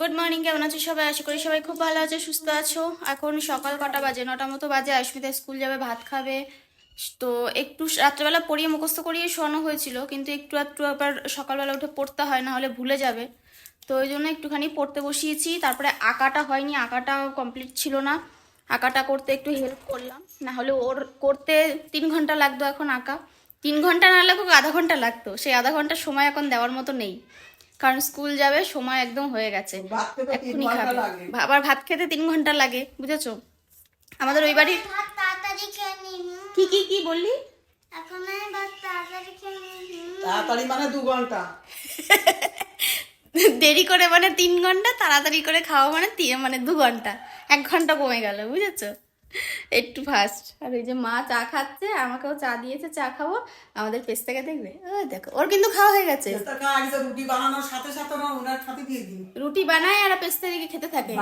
Good morning কেমন আছো সবাই? আশা করি সবাই খুব ভালো আছে, সুস্থ আছো। এখন সকাল কটা বাজে? নটা মতো বাজে অস্মিতা স্কুল যাবে, ভাত খাবে। তো একটু রাত্রেবেলা পড়িয়ে মুখস্থ করিয়ে শোয়ানো হয়েছিল, কিন্তু একটু একটু আবার সকালবেলা উঠে পড়তে হয়, না হলে ভুলে যাবে। তো ওই জন্য একটুখানি পড়তে বসিয়েছি। তারপরে আঁকাটা হয়নি, আঁকাটা কমপ্লিট ছিল না। আঁকাটা করতে একটু হেল্প করলাম। না হলে ওর করতে তিন ঘণ্টা লাগতো এখন আঁকা। তিন ঘণ্টা না লাগুক, আধা ঘণ্টা লাগতো। সেই আধা ঘণ্টা সময় এখন দেওয়ার মতো নেই। কারণ স্কুল যাবে সময় একদম হয়ে গেছে। এক্ষুনি খাবে। আবার ভাত খেতে তিন ঘণ্টা লাগে বুঝেছ? আমাদের ওই বাড়ি ভাত তাড়াতাড়ি কি কি কি বললি? এখন তাড়াতাড়ি খেয়ে নিন তাড়াতাড়ি মানে দু ঘণ্টা। দেরি করে মানে তিন ঘণ্টা তাড়াতাড়ি করে খাওয়া মানে মানে দু ঘণ্টা। এক ঘণ্টা কমে গেল বুঝেছ? একটু ফাস্ট আর ওই যে মা চা খাচ্ছে আমাকেও চা দিয়েছে চা খাব। আমাদের পেস থেকে দেখবে? ওই দেখো ওর কিন্তু খাওয়া হয়ে গেছে। রুটি বানানোর সাথে সাথে ওনার সাথে দিয়ে দিন রুটি বানায় আর পেস্তা দিকে খেতে থাকে।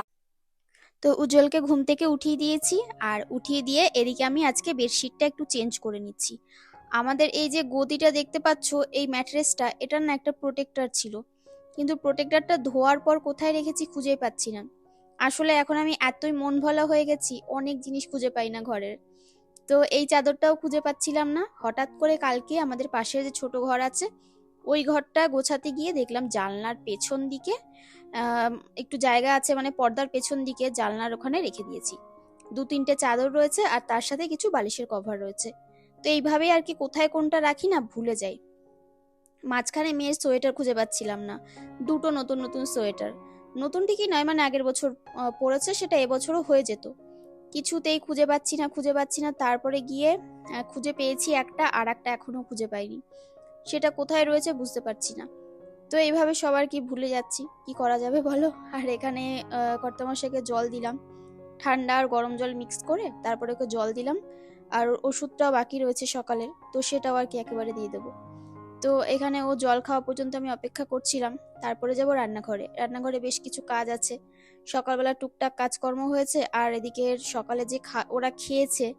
তো উজ্জ্বলকে ঘুম থেকে উঠিয়ে দিয়েছি আর উঠিয়ে দিয়ে এদিকে আমি আজকে বেডশিটটা একটু চেঞ্জ করে নিচ্ছি। আমাদের এই যে গদিটা দেখতে পাচ্ছ এই ম্যাট্রেসটা এটার না একটা প্রোটেক্টর ছিল। কিন্তু প্রোটেক্টরটা ধোয়ার পর কোথায় রেখেছি খুঁজেই পাচ্ছি না। আসলে এখন আমি এতই মন ভোলা হয়ে গেছি, অনেক জিনিস খুঁজে পাই না ঘরের। তো এই চাদরটাও খুঁজে পাচ্ছিলাম না। হঠাৎ করে কালকে আমাদের পাশে যে ছোট ঘর আছে, ওই ঘরটা গোছাতে গিয়ে দেখলাম জানলার পেছন দিকে একটু জায়গা আছে মানে পর্দার পেছন দিকে জানলার ওখানে রেখে দিয়েছি। দু তিনটে চাদর রয়েছে আর তার সাথে কিছু বালিশের কভার রয়েছে। তো এইভাবেই আর কি কোথায় কোনটা রাখি না ভুলে যাই। মাঝখানে মেয়ের সোয়েটার খুঁজে পাচ্ছিলাম না, দুটো নতুন নতুন সোয়েটার। নতুন ঠিকই নয় মানে আগের বছর পড়েছে, সেটা এবছরও হয়ে যেত। কিছুতেই খুঁজে পাচ্ছি না, খুঁজে পাচ্ছি না, তারপরে গিয়ে খুঁজে পেয়েছি একটা, আর একটা এখনও খুঁজে পাইনি। সেটা কোথায় রয়েছে বুঝতে পারছি না। তো এইভাবে সবার কি ভুলে যাচ্ছি? কি করা যাবে বলো? আর এখানে কর্তামশাইকে জল দিলাম। ঠান্ডা আর গরম জল মিক্স করে, তারপরে ওকে জল দিলাম। আর ওষুধটাও বাকি রয়েছে সকালের তো সেটাও আর কি একেবারে দিয়ে দেবো। তো এখানে ও জল খাওয়া পর্যন্ত আমি অপেক্ষা করছিলাম। তারপরে যাব রান্নাঘরে। রান্নাঘরে বেশ কিছু কাজ আছে। সকালবেলা টুকটাক কাজকর্ম হয়েছে আর এদিকে সকালে যে ওরা খেয়েছে,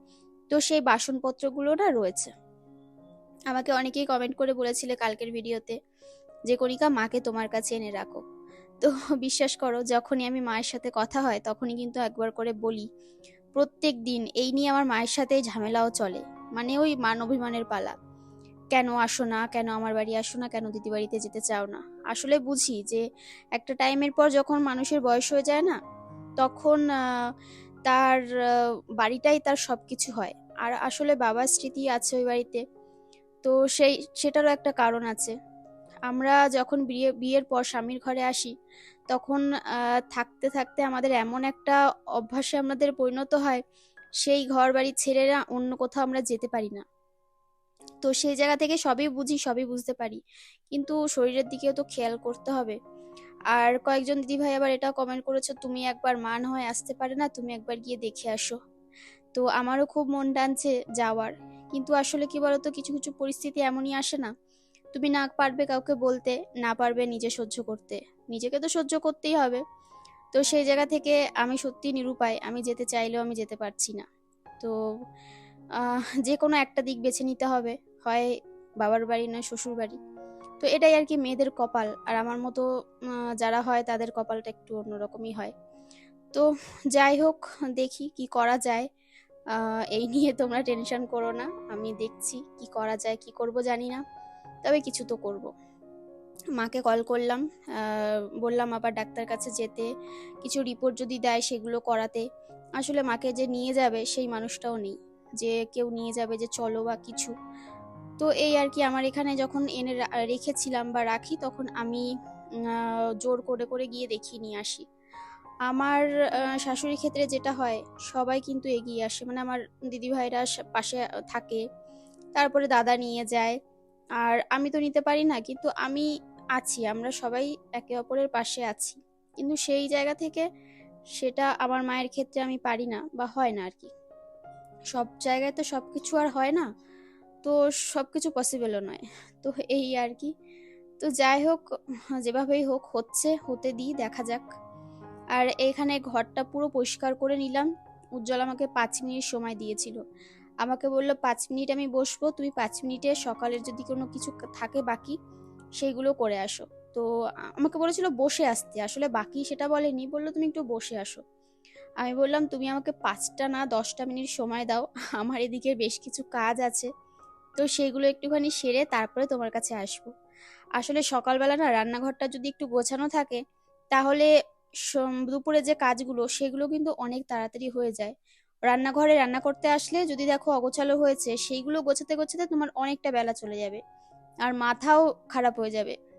তো সেই বাসনপত্রগুলো না রয়েছে। আমাকে অনেকেই কমেন্ট করে বলেছিলে কালকের ভিডিওতে যে, কণিকা, মাকে তোমার কাছে এনে রাখো। তো বিশ্বাস করো, যখনই আমি মায়ের সাথে কথা হয়, তখনই কিন্তু একবার করে বলি, প্রত্যেক দিন এই নিয়ে আমার মায়ের সাথে ঝামেলাও চলে। মানে ওই মান অভিমানের পালা। কেন আসো না? কেন আমার বাড়ি আসো না? কেন দিদি বাড়িতে যেতে চাও না? আসলে বুঝি যে একটা টাইমের পর যখন মানুষের বয়স হয়ে যায় না, তখন তার বাড়িটাই তার সব কিছু হয়। আর আসলে বাবার স্মৃতি আছে ওই বাড়িতে। তো সেই, সেটারও একটা কারণ আছে। আমরা যখন বিয়ে, বিয়ের পর স্বামীর ঘরে আসি, তখন থাকতে থাকতে আমাদের এমন একটা অভ্যাসে আমাদের পরিণত হয়, সেই ঘর বাড়ি ছেড়ে অন্য কোথাও আমরা যেতে পারি না। তো সেই জায়গা থেকে সবই বুঝি, সবই বুঝতে পারি। কিন্তু শরীরের দিকেও তো খেয়াল করতে হবে। আর কয়েকজন দিদিভাই আবার এটা কমেন্ট করেছে, তুমি একবার মান হয় আসতে পারে না, তুমি একবার গিয়ে দেখে আসো। তো আমারও খুব মন টানছে যাওয়ার। কিন্তু আসলে কি বলতো, কিছু কিছু পরিস্থিতি এমনই আসে না। তুমি না পারবে কাউকে বলতে, না পারবে নিজে সহ্য করতে। নিজেকে তো সহ্য করতেই হবে। তো সেই জায়গা থেকে আমি সত্যি নিরুপায়, আমি যেতে চাইলেও আমি যেতে পারছি না। তো যে কোনো একটা দিক বেছে নিতে হবে। হয় বাবার বাড়ি নয়, শ্বশুর বাড়ি। তো এটাই আর কি মেয়েদের কপাল। আর আমার মতো যারা হয় তাদের কপালটা একটু অন্যরকমই হয়। তো যাই হোক, দেখি কি করা যায়। এই নিয়ে তোমরা টেনশন করো না। আমি দেখছি কি করা যায়, কি করব জানি না। তবে কিছু তো করব। মাকে কল করলাম। বললাম আবার ডাক্তার কাছে যেতে। কিছু রিপোর্ট যদি দেয় সেগুলো করাতে। আসলে মাকে যে নিয়ে যাবে, সেই মানুষটাও নেই। যে কেউ নিয়ে যাবে যে চলো বা কিছু। তো এই আর কি আমার এখানে যখন এনে রেখেছিলাম বা রাখি তখন আমি জোর করে করে গিয়ে দেখিয়ে নিয়ে আসি। আমার শাশুড়ির ক্ষেত্রে যেটা হয়, সবাই কিন্তু এগিয়ে আসে। মানে আমার দিদিভাইরা পাশে থাকে। তারপরে দাদা নিয়ে যায়। আর আমি তো নিতে পারি না, কিন্তু আমি আছি, আমরা সবাই একে অপরের পাশে আছি। কিন্তু সেই জায়গা থেকে সেটা আমার মায়ের ক্ষেত্রে আমি পারি না বা হয় না আর কি। সব জায়গায় তো সব কিছু আর হয় না। তো সব কিছু পসিবলও নয়। তো এই আর কি। তো যাই হোক, যেভাবেই হোক হচ্ছে, হতে দিই, দেখা যাক। আর এখানে ঘরটা পুরো পরিষ্কার করে নিলাম। উজ্জ্বল আমাকে পাঁচ মিনিট সময় দিয়েছিল। আমাকে বলল, পাঁচ মিনিট আমি বসবো, তুমি পাঁচ মিনিটে সকালের যদি কোনো কিছু থাকে বাকি, সেইগুলো করে আসো। তো আমাকে বলেছিল, বসে আসতে। আসলে বাকি সেটা বলেনি। বলল, তুমি একটু বসে আসো। আমি বললাম, তুমি আমাকে পাঁচটা না দশটা মিনিট সময় দাও, আমার এদিকে বেশ কিছু কাজ আছে। তো সেগুলো একটুখানি সেরে তারপরে তোমার কাছে আসব। আসলে সকালবেলা না রান্নাঘরটা যদি একটু গোছানো থাকে, তাহলে দুপুরে যে কাজগুলো, সেগুলো কিন্তু অনেক তাড়াতাড়ি হয়ে যায়। রান্নাঘরে রান্না করতে আসলে যদি দেখো অগোছালো হয়েছে, সেইগুলো গোছাতে গোছাতে তোমার অনেকটা বেলা চলে যাবে। আর মাথাও খারাপ হয়ে যাবে।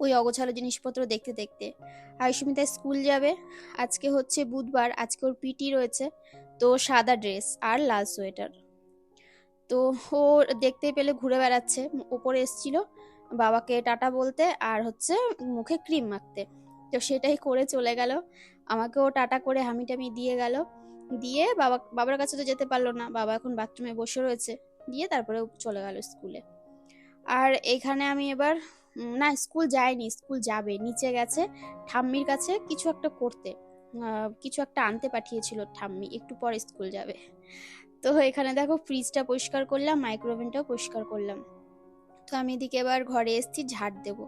ওই অগোছালো জিনিসপত্র দেখতে দেখতে। আয়ুষ্মিতা স্কুল যাবে। আজকে হচ্ছে বুধবার, আজকে ওর পিটি রয়েছে। তো সাদা ড্রেস আর লাল সোয়েটার। তো ও দেখতে পেলে ঘুরে বেড়াচ্ছে, ওপরে এসছিল বাবাকে টাটা বলতে আর হচ্ছে মুখে ক্রিম মাখতে। তো সেটাই করে চলে গেল। আমাকেও টাটা করে হামি টামি দিয়ে গেল। দিয়ে বাবা, বাবার কাছে তো যেতে পারল না। বাবা এখন বাথরুমে বসে রয়েছে। দিয়ে তারপরে চলে গেল স্কুলে। আর এখানে আমি এবার না, স্কুল যায়নি, স্কুল যাবে। নিচে গেছে ঠাম্মির কাছে কিছু একটা করতে। কিছু একটা আনতে পাঠিয়েছিল ঠাম্মি, একটু পরে স্কুল যাবে। তো এখানে দেখো ফ্রিজটা পরিষ্কার করলাম মাইক্রোওভেনটাও পরিষ্কার করলাম। তো আমি এদিকে এবার ঘরে এসেছি, ঝাড় দেব।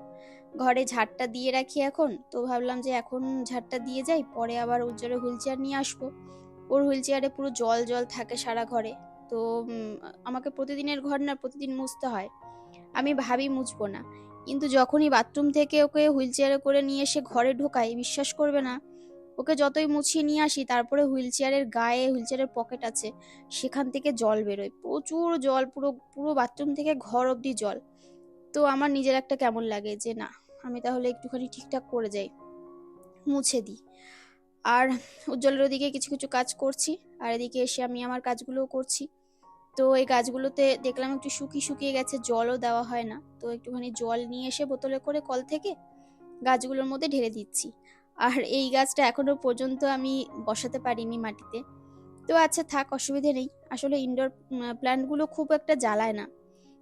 ঘরে ঝাড়টা দিয়ে রাখি এখন। তো ভাবলাম যে এখন ঝাড়টা দিয়ে যাই, পরে আবার উজ্জ্বলের হুইল চেয়ার নিয়ে আসব। ওর হুইল চেয়ারে পুরো জল জল থাকে সারা ঘরে। তো আমাকে প্রতিদিনের ঘর না, প্রতিদিন মুছতে হয়। আমি ভাবি মুছবো না। কিন্তু যখনই বাথরুম থেকে ওকে হুইল চেয়ারে করে নিয়ে এসে ঘরে ঢোকাই, বিশ্বাস করবে না। ওকে যতই মুছিয়ে নিয়ে আসি, তারপরে হুইল চেয়ারের গায়ে, হুইল চেয়ারের পকেট আছে, সেখান থেকে জল বেরোয়। প্রচুর জল, পুরো পুরো বাথরুম থেকে ঘর অবধি জল। তো আমার নিজের একটা কেমন লাগে যে, না, আমি তাহলে একটুখানি ঠিকঠাক করে যাই, মুছে দিই। আর উজ্জ্বলের ওদিকে কিছু কিছু কাজ করছি, আর এদিকে এসে আমি আমার কাজগুলোও করছি। তো এই গাছগুলোতে দেখলাম একটু শুকিয়ে শুকিয়ে গেছে, জলও দেওয়া হয় না। তো একটুখানি জল নিয়ে এসে বোতলে করে কল থেকে গাছগুলোর মধ্যে ঢেলে দিচ্ছি। আর এই গাছটা এখনও পর্যন্ত আমি বসাতে পারিনি মাটিতে। তো আচ্ছা থাক, অসুবিধে নেই। আসলে ইনডোর প্ল্যান্টগুলো খুব একটা জ্বালায় না।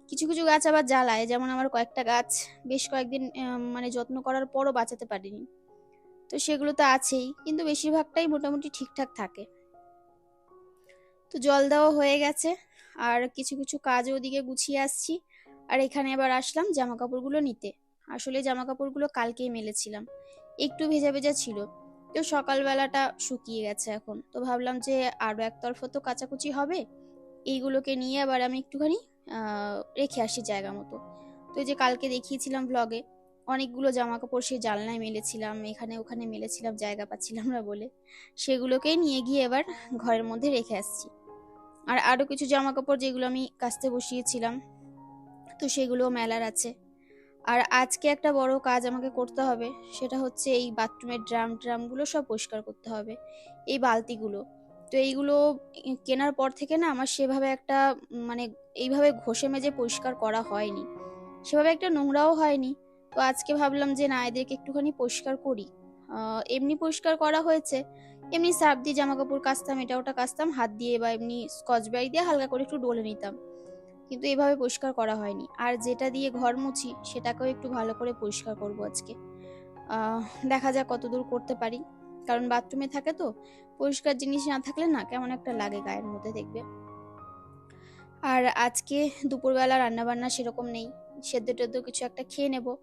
কিছু কিছু গাছ আবার জ্বালায়, যেমন আমার কয়েকটা গাছ বেশ কয়েকদিন মানে যত্ন করার পরও বাঁচাতে পারিনি। তো সেগুলো তো আছেই, কিন্তু বেশিরভাগটাই মোটামুটি ঠিকঠাক থাকে। তো জল দেওয়া হয়ে গেছে আর কিছু কিছু কাজ ওদিকে গুছিয়ে আসছি। আর এখানে এবার আসলাম জামা কাপড়গুলো নিতে। আসলে জামা কাপড়গুলো কালকেই মেলেছিলাম। একটু ভেজা ভেজা ছিল। তো সকালবেলাটা শুকিয়ে গেছে এখন। তো ভাবলাম যে আরও একতরফা তো কাচাকুচি হবে। এইগুলোকে নিয়ে আবার আমি একটুখানি রেখে আসি জায়গা মতো। তো যে কালকে দেখিয়েছিলাম ব্লগে অনেকগুলো জামা কাপড় সেই জানলায় মেলেছিলাম। এখানে ওখানে মেলেছিলাম, জায়গা পাচ্ছিলাম না বলে। সেগুলোকেই নিয়ে গিয়ে এবার ঘরের মধ্যে রেখে আসছি। আর আরও কিছু জামা কাপড় যেগুলো আমি কাচতে বসিয়েছিলাম, তো সেগুলো মেলার আছে। আর আজকে একটা বড় কাজ আমাকে করতে হবে, সেটা হচ্ছে এই বাথরুমের ড্রাম ট্রামগুলো সব পরিষ্কার করতে হবে, এই বালতিগুলো। তো এইগুলো কেনার পর থেকে না আমার সেভাবে একটা মানে এইভাবে ঘষে মেজে পরিষ্কার করা হয়নি। সেভাবে একটা নোংরাও হয়নি। তো আজকে ভাবলাম যে না, এদেরকে একটুখানি পরিষ্কার করি। এমনি পরিষ্কার করা হয়েছে এমনি সার্ফ দিয়ে জামা কাপড় কাচতাম, এটা ওটা কাচতাম, হাত দিয়ে বা এমনি স্কচ ব্রাইট দিয়ে হালকা করে একটু ডলে নিতাম। কিন্তু এভাবে পরিষ্কার করা হয়নি। আর যেটা দিয়ে ঘর মুছি, সেটাকেও একটু ভালো করে পরিষ্কার করব আজকে। দেখা যাক কতদূর করতে পারি। কারণ বাথরুমে থাকে তো, পরিষ্কার জিনিস না থাকলে না কেমন একটা লাগে গায়ের মধ্যে, দেখবে। আর আজকে দুপুরবেলা রান্না বান্না সেরকম নেই। সেদ্ধ টেদ্ধ কিছু একটা খেয়ে নেব।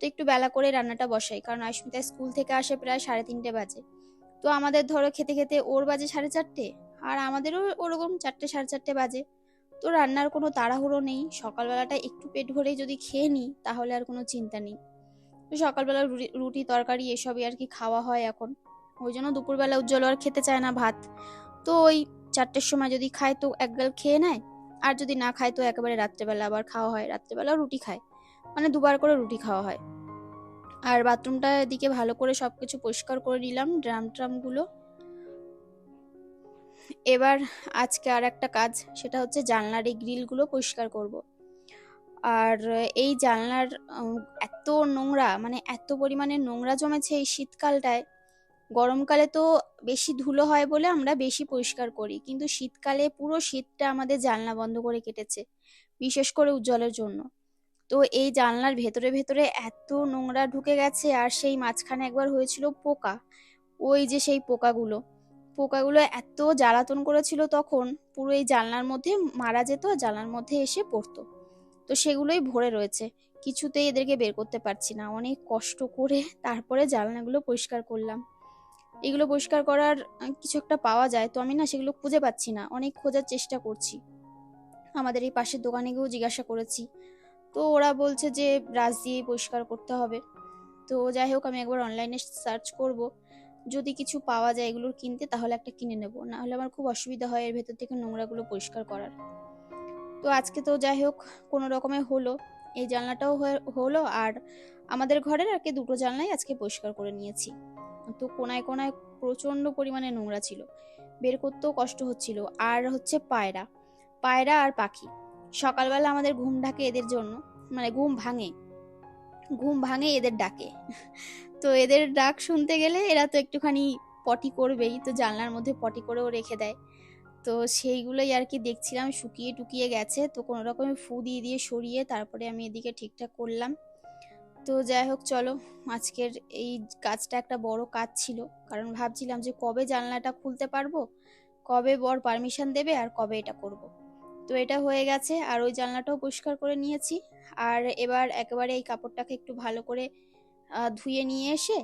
তো একটু বেলা করে রান্নাটা বসাই। কারণ আশ্মিতা স্কুল থেকে আসে প্রায় সাড়ে তিনটে বাজে। তো আমাদের ধরো খেতে খেতে ওর বাজে সাড়ে চারটে, আর আমাদেরও ওরকম চারটে সাড়ে চারটে বাজে। তো রান্নার কোনো তাড়াহুড়ো নেই, সকালবেলাটা একটু পেট ভরেই যদি খেয়ে নিই, তাহলে আর কোনো চিন্তা নেই। তো সকালবেলা রুটি- তরকারি এসবই আর কি খাওয়া হয় এখন। ওই জন্য দুপুরবেলা উজ্জ্বল আর খেতে চায় না ভাত। তো ওই চারটের সময় যদি খায় তো এক গাল খেয়ে নেয়, আর যদি না খায় তো একেবারে রাত্রেবেলা আবার খাওয়া হয় রাত্রেবেলা রুটি খায়। মানে দুবার করে রুটি খাওয়া হয়। আর বাথরুমটা এদিকে ভালো করে সব কিছু পরিষ্কার করে নিলাম, ড্রাম ট্রামগুলো। এবার আজকে আর একটা কাজ, সেটা হচ্ছে জানলার এই গ্রিলগুলো পরিষ্কার করব। আর এই জানলার এত নোংরা মানে এত পরিমাণে নোংরা জমেছে এই শীতকালটায়, গরমকালে তো বেশি ধুলো হয় বলে আমরা বেশি পরিষ্কার করি, কিন্তু শীতকালে পুরো শীতটা আমাদের জানলা বন্ধ করে কেটেছে, বিশেষ করে উজ্জ্বলের জন্য। তো এই জানলার ভেতরে ভেতরে এত নোংরা ঢুকে গেছে আর সেই মাঝখানে একবার হয়েছিল পোকা। ওই যে সেই পোকাগুলো। পোকাগুলো এত জ্বালাতন করেছিল তখন, পুরো এই জানলার মধ্যে মারা যেত জানলার মধ্যে এসে পড়তো। তো সেগুলোই ভরে রয়েছে। কিছুতেই এদেরকে বের করতে পারছি না। অনেক কষ্ট করে তারপরে জানলাগুলো পরিষ্কার করলাম। এগুলো পরিষ্কার করার কিছু একটা পাওয়া যায়, তো আমি না সেগুলো খুঁজে পাচ্ছি না। অনেক খোঁজার চেষ্টা করছি। আমাদের এই পাশের দোকানে গিয়েও জিজ্ঞাসা করেছি। তো ওরা বলছে যে ব্রাশ দিয়ে পরিষ্কার করতে হবে। তো যাই হোক, আমি একবার অনলাইনে সার্চ করব। যদি কিছু পাওয়া যায় এগুলোর কিনতে, তাহলে একটা কিনে নেব। না হলে আমার খুব অসুবিধা হয় এর ভেতর থেকে নোংরাগুলো পরিষ্কার করার। তো আজকে তো যাই হোক, কোনো রকমে হলো। এই জানলাটাও হলো আর আমাদের ঘরের আর কি দুটো জানলাই আজকে পরিষ্কার করে নিয়েছি। তো কোনায় কোনায় প্রচণ্ড পরিমাণে নোংরা ছিল। বের করতেও কষ্ট হচ্ছিল। আর হচ্ছে পায়রা। পায়রা আর পাখি। সকালবেলা আমাদের ঘুম ঢাকে এদের জন্য মানে ঘুম ভাঙে ঘুম ভাঙে এদের ডাকে। তো এদের ডাক শুনতে গেলে এরা তো একটুখানি পটি করবেই, তো জানলার মধ্যে পটি করেও রেখে দেয়। তো সেইগুলোই আর কি দেখছিলাম, শুকিয়ে টুকিয়ে গেছে, তো কোনো রকমে ফু দিয়ে দিয়ে সরিয়ে তারপরে আমি এদিকে ঠিকঠাক করলাম। তো যাই হোক, চলো, আজকের এই কাজটা একটা বড় কাজ ছিল, কারণ ভাবছিলাম যে কবে জানলাটা খুলতে পারব, কবে বর পারমিশন দেবে আর কবে এটা করব। তো এটা হয়ে গেছে, আর ওই জানলাটাও পরিষ্কার করে নিয়েছি আর এবার একেবারে এই কাপড়টাকে একটু ভালো করে ধুয়ে নিয়ে এসে,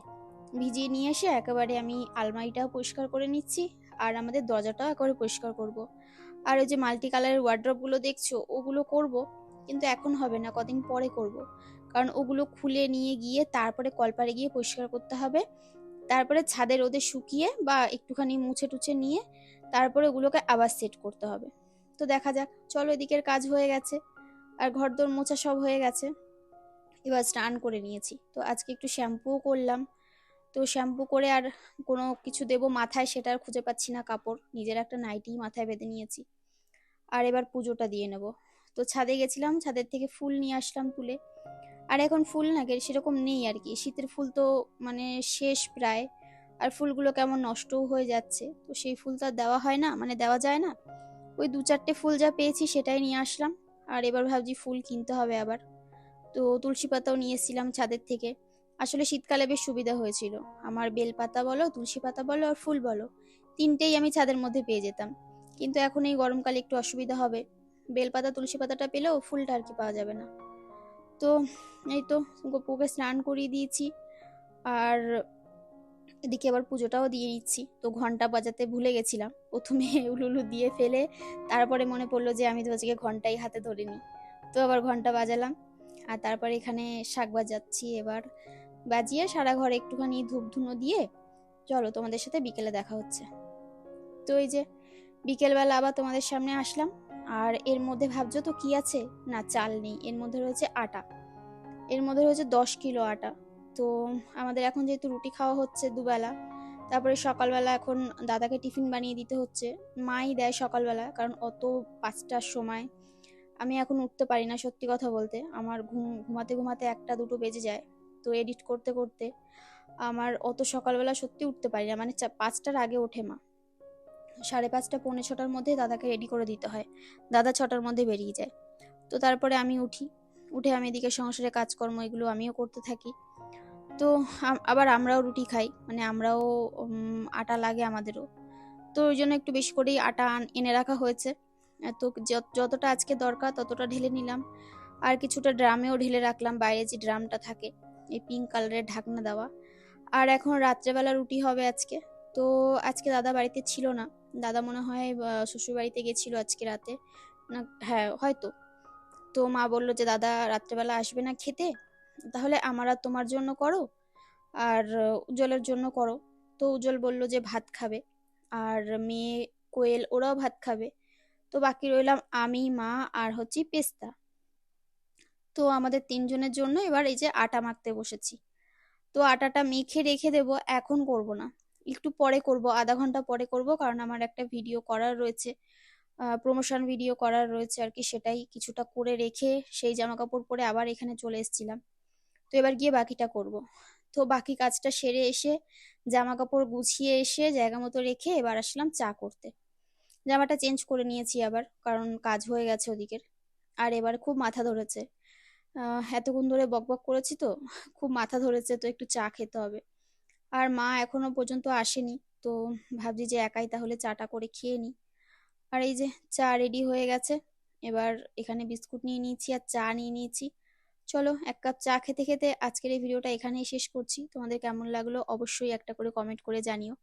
ভিজিয়ে নিয়ে এসে একেবারে আমি আলমারিটাও পরিষ্কার করে নিচ্ছি, আর আমাদের দরজাটাও একেবারে পরিষ্কার করব। আর ওই যে মাল্টি কালারের ওয়ার্ড্রপগুলো দেখছ, ওগুলো করব, কিন্তু এখন হবে না, কদিন পরে করব। কারণ ওগুলো খুলে নিয়ে গিয়ে তারপরে কলপারে গিয়ে পরিষ্কার করতে হবে তারপরে ছাদে রোদে শুকিয়ে বা একটুখানি মুছে টুছে নিয়ে, তারপরে ওগুলোকে আবার সেট করতে হবে তো দেখা যাক। চলো এদিকের কাজ হয়ে গেছে। আর ঘর দোর মোছা সব হয়ে গেছে। এবার স্নান করে নিয়েছি। তো আজকে একটু শ্যাম্পুও করলাম। তো শ্যাম্পু করে আর কোনো কিছু দেবো মাথায় সেটা আর খুঁজে পাচ্ছি না কাপড়। নিজের একটা নাইটি মাথায় বেঁধে নিয়েছি। আর এবার পুজোটা দিয়ে নেব। তো ছাদে গেছিলাম, ছাদের থেকে ফুল নিয়ে আসলাম তুলে। আর এখন ফুল না সেরকম নেই আর কি। শীতের ফুল তো মানে শেষ প্রায়। আর ফুলগুলো কেমন নষ্টও হয়ে যাচ্ছে। তো সেই ফুল তো আর দেওয়া হয় না। মানে দেওয়া যায় না। ওই দু চারটে ফুল যা পেয়েছি সেটাই নিয়ে আসলাম। আর এবার ভাবছি ফুল কিনতে হবে আবার। তো তুলসী পাতাও নিয়ে এসেছিলাম ছাদের থেকে। আসলে শীতকালে বেশ সুবিধা হয়েছিল। আমার বেল পাতা বলো, তুলসী পাতা বলো আর ফুল বলো, তিনটেই আমি ছাদের মধ্যে পেয়ে যেতাম। কিন্তু এখন এই গরমকালে একটু অসুবিধা হবে। বেলপাতা, তুলসী পাতাটা পেলেও ফুলটা আর কি পাওয়া যাবে না। তো এই তো গপুকে স্নান করিয়ে দিয়েছি। আর এদিকে আবার পুজোটাও দিয়ে নিচ্ছি তো ঘণ্টা বাজাতে ভুলে গেছিলাম। প্রথমে উলুলু দিয়ে ফেলে, তারপরে মনে পড়ল যে আমি তো আজকে ঘন্টাই হাতে ধরে নিই তো আবার ঘণ্টা বাজালাম। আর তারপরে এখানে শাক বাজাচ্ছি এবার। বাজিয়ে সারা ঘরে একটুখানি ধূপ ধুনো দিয়ে, চলো তোমাদের সাথে বিকেলে দেখা হচ্ছে। তো এই যে, বিকেলবেলা আবার তোমাদের সামনে আসলাম। আর এর মধ্যে ভাবছ তো কি আছে? না, চাল নেই। এর মধ্যে রয়েছে আটা। এর মধ্যে রয়েছে দশ কিলো আটা। তো আমাদের এখন যেহেতু রুটি খাওয়া হচ্ছে দুবেলা, তারপরে সকালবেলা এখন দাদাকে টিফিন বানিয়ে দিতে হচ্ছে। মাই দেয় সকালবেলা, কারণ অত পাঁচটার সময়। আমি এখন উঠতে পারি না সত্যি কথা বলতে। আমার ঘুম, ঘুমাতে ঘুমাতে একটা, দুটো বেজে যায়। তো এডিট করতে করতে আমার অত সকালবেলা সত্যি উঠতে পারি না। মানে পাঁচটার আগে ওঠে মা। সাড়ে পাঁচটা, পৌনে ছটার মধ্যে দাদাকে রেডি করে দিতে হয়। দাদা ছটার মধ্যে বেরিয়ে যায়। তো তারপরে আমি উঠি। উঠে আমি এদিকে সংসারে কাজকর্ম এগুলো আমিও করতে থাকি। তো আবার আমরাও রুটি খাই। মানে আমরাও আটা লাগে আমাদেরও। তো ওই জন্য একটু বেশি করেই আটা এনে রাখা হয়েছে। তো যত- যতটা আজকে দরকার ততটা ঢেলে নিলাম। আর কিছুটা ড্রামেও ঢেলে রাখলাম, বাইরে যে ড্রামটা থাকে, এই পিঙ্ক কালারের ঢাকনা দেওয়া। আর এখন রাত্রেবেলা রুটি হবে আজকে। তো আজকে দাদা বাড়িতে ছিল না। দাদা মনে হয় শ্বশুর বাড়িতে গেছিল আজকে রাতে। না হ্যাঁ হয়তো। তো মা বলল যে, দাদা রাত্রেবেলা আসবে না খেতে? তাহলে আমার আর তোমার জন্য করো, আর, উজ্জ্বলের জন্য করো। তো উজ্জ্বল বলল যে ভাত খাবে, আর মেয়ে কোয়েল ওরাও ভাত খাবে। তো বাকি রইলাম আমি, মা আর হচ্ছে পেস্তা। তো আমাদের তিনজনের জন্য এবার এই যে আটা মাখতে বসেছি। তো আটাটা মেখে রেখে দেব, এখন করব না। একটু পরে করব, আধা ঘণ্টা পরে করব, কারণ আমার একটা ভিডিও করার রয়েছে। প্রমোশন ভিডিও করার রয়েছে আর কি, সেটাই কিছুটা করে রেখে সেই জামা কাপড় পরে আবার এখানে চলে এসেছিলাম। তো এবার গিয়ে বাকিটা করব। তো বাকি কাজটা সেরে এসে জামা কাপড় গুছিয়ে এসে জায়গা মতো রেখে এবার আসলাম চা করতে। জামাটা চেঞ্জ করে নিয়েছি আবার, কারণ কাজ হয়ে গেছে ওদিকের। আর এবার খুব মাথা ধরেছে। এতক্ষণ ধরে বকবক করেছি তো, খুব মাথা ধরেছে তো একটু চা খেতে হবে। আর মা এখনও পর্যন্ত আসেনি, তো ভাবছি যে একাই তাহলে চাটা করে খেয়ে নিই। আর এই যে চা রেডি হয়ে গেছে, এবার এখানে বিস্কুট নিয়ে নিয়েছি আর চা নিয়ে নিয়েছি। চলো এক কাপ চা খেতে খেতে আজকের এই ভিডিওটা এখানেই শেষ করছি। তোমাদের কেমন লাগল অবশ্যই একটা করে কমেন্ট করে জানিও।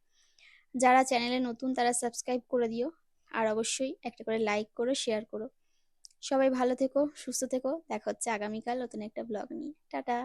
যারা চ্যানেলে নতুন তারা সাবস্ক্রাইব করে দিও। আর অবশ্যই একটা করে লাইক করো শেয়ার করো। সবাই ভালো থেকো, সুস্থ থেকো। দেখা হচ্ছে আগামীকাল নতুন একটা ব্লগ নিয়ে। টাটা!